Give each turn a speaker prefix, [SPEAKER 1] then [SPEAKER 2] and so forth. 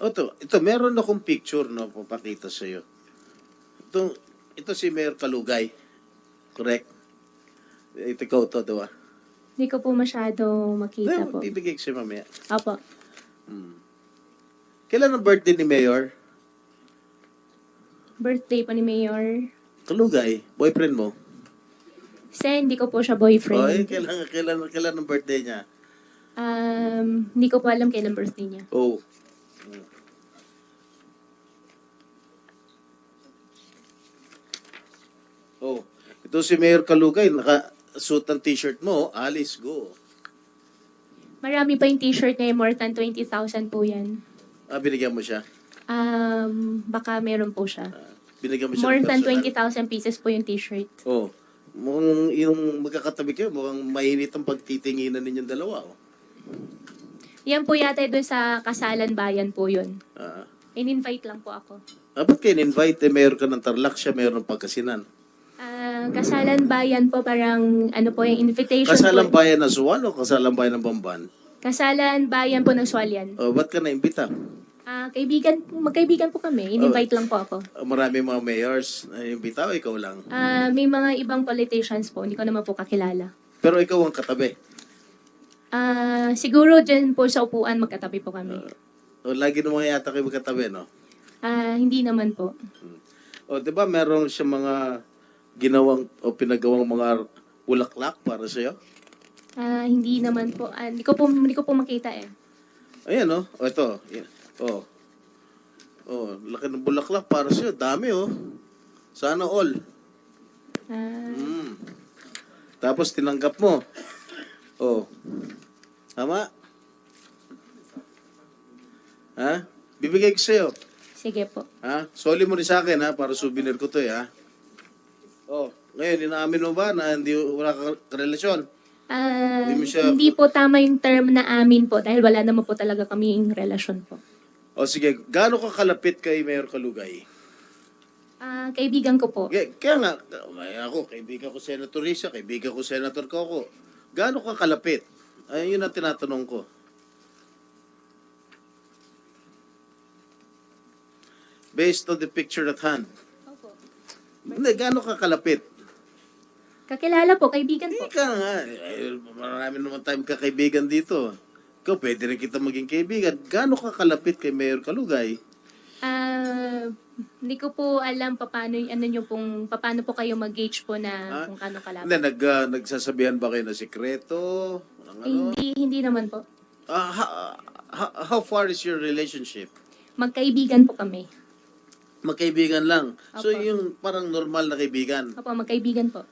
[SPEAKER 1] O to, ito, meron akong picture no, papakita sa iyo. Ito, ito si Mayor Kalugay. Correct? Ito ikaw to, diba?
[SPEAKER 2] Hindi ko po masyado makita po.
[SPEAKER 1] Bibigay ko siya mamaya.
[SPEAKER 2] Opo.
[SPEAKER 1] Kailan ang birthday ni Mayor?
[SPEAKER 2] Birthday po ni Mayor.
[SPEAKER 1] Kalugay, boyfriend mo?
[SPEAKER 2] Kasi hindi ko po siya boyfriend.
[SPEAKER 1] kailan, kailan, kailan ang birthday niya?
[SPEAKER 2] Um, hindi ko po alam kailan birthday niya.
[SPEAKER 1] Oh. Oh, ito si Mayor Kalugay, naka-suit ang t-shirt mo, Alice, go.
[SPEAKER 2] Marami pa yung t-shirt niya, more than 20,000 po yan.
[SPEAKER 1] Ah, binigyan mo siya.
[SPEAKER 2] Um, baka meron po siya.
[SPEAKER 1] Ah, binigyan mo siya
[SPEAKER 2] More
[SPEAKER 1] ng
[SPEAKER 2] than
[SPEAKER 1] personal.
[SPEAKER 2] 20,000 pieces po yung t-shirt.
[SPEAKER 1] Oh, mukhang yung magkakatabi kayo, mukhang mainit ang pagtitinginan ninyong dalawa. Oh.
[SPEAKER 2] Yan po yata doon sa Kasalan Bayan po yun.
[SPEAKER 1] Ah,
[SPEAKER 2] In-invite lang po ako.
[SPEAKER 1] ah, ba't kayo invite Eh, mayor ka ng Tarlac, siya mayor ng Pagkasinan.
[SPEAKER 2] Ah, Kasalan Bayan po parang ano po yung invitation
[SPEAKER 1] Kasalang
[SPEAKER 2] po.
[SPEAKER 1] bayan ng Suwan o kasalang bayan ng Bamban?
[SPEAKER 2] Kasalan Bayan po ng Swalyan.
[SPEAKER 1] Oh, ba't ka na-imbita?
[SPEAKER 2] Ah, kaibigan, magkaibigan po kami. In-invite lang po ako.
[SPEAKER 1] Ah, Marami mga mayors na imbita o ikaw lang.
[SPEAKER 2] Ah, may mga ibang politicians po, hindi ko naman po kakilala.
[SPEAKER 1] Pero ikaw ang katabi.
[SPEAKER 2] Ah, siguro dyan po sa upuan magkatabi po kami.
[SPEAKER 1] O, lagi naman yata kayo magkatabi, no?
[SPEAKER 2] Ah, hindi naman po.
[SPEAKER 1] O, di ba meron siya mga ginawang o pinagawang mga bulaklak para sa'yo?
[SPEAKER 2] Ah, hindi naman po. Ah, hindi ko po hindi ko po makita eh.
[SPEAKER 1] Ayan, no? O, ito. Yan. O. O, laki ng bulaklak para sa'yo. Dami, oh. Sana all.
[SPEAKER 2] Ah,
[SPEAKER 1] Mm. Tapos tinanggap mo. Oh. Tama? Ha? Bibigay ko sa'yo.
[SPEAKER 2] sige po.
[SPEAKER 1] Ha? Soli mo rin sa akin, ha? Para souvenir ko to, eh, ha? Oh, ngayon, inaamin mo ba na hindi wala ka relasyon?
[SPEAKER 2] Ah,
[SPEAKER 1] Hindi mo siya-
[SPEAKER 2] hindi po tama yung term na amin po dahil wala naman po talaga kaming relasyon po.
[SPEAKER 1] O sige, gaano ka kalapit kay Mayor Kalugay?
[SPEAKER 2] Ah, kaibigan ko po.
[SPEAKER 1] Kaya, kaya nga, ay, ako, kaibigan ko Senator Risa, kaibigan ko Senator Coco. Gaano ka kalapit? Ay, yun ang tinatanong ko. Based on the picture at hand. Hindi, gaano ka kalapit?
[SPEAKER 2] Kakilala po, kaibigan po.
[SPEAKER 1] Hindi ka nga. Eh, marami naman tayong kakaibigan dito. Ikaw, pwede rin kita maging kaibigan. Gaano ka kalapit kay Mayor Kalugay?
[SPEAKER 2] Ah, hindi ko po alam paano ano nyo pong paano po kayo mag-gauge po na
[SPEAKER 1] Ah,
[SPEAKER 2] kung kano kalapit.
[SPEAKER 1] Hindi, nag, ah, nagsasabihan ba kayo na sikreto? Ang ano?
[SPEAKER 2] Hindi hindi naman po.
[SPEAKER 1] Ah, ha- ha- how far is your relationship?
[SPEAKER 2] Magkaibigan po kami.
[SPEAKER 1] Magkaibigan lang. So,
[SPEAKER 2] Opo.
[SPEAKER 1] yung parang normal na kaibigan.
[SPEAKER 2] Opo, magkaibigan po.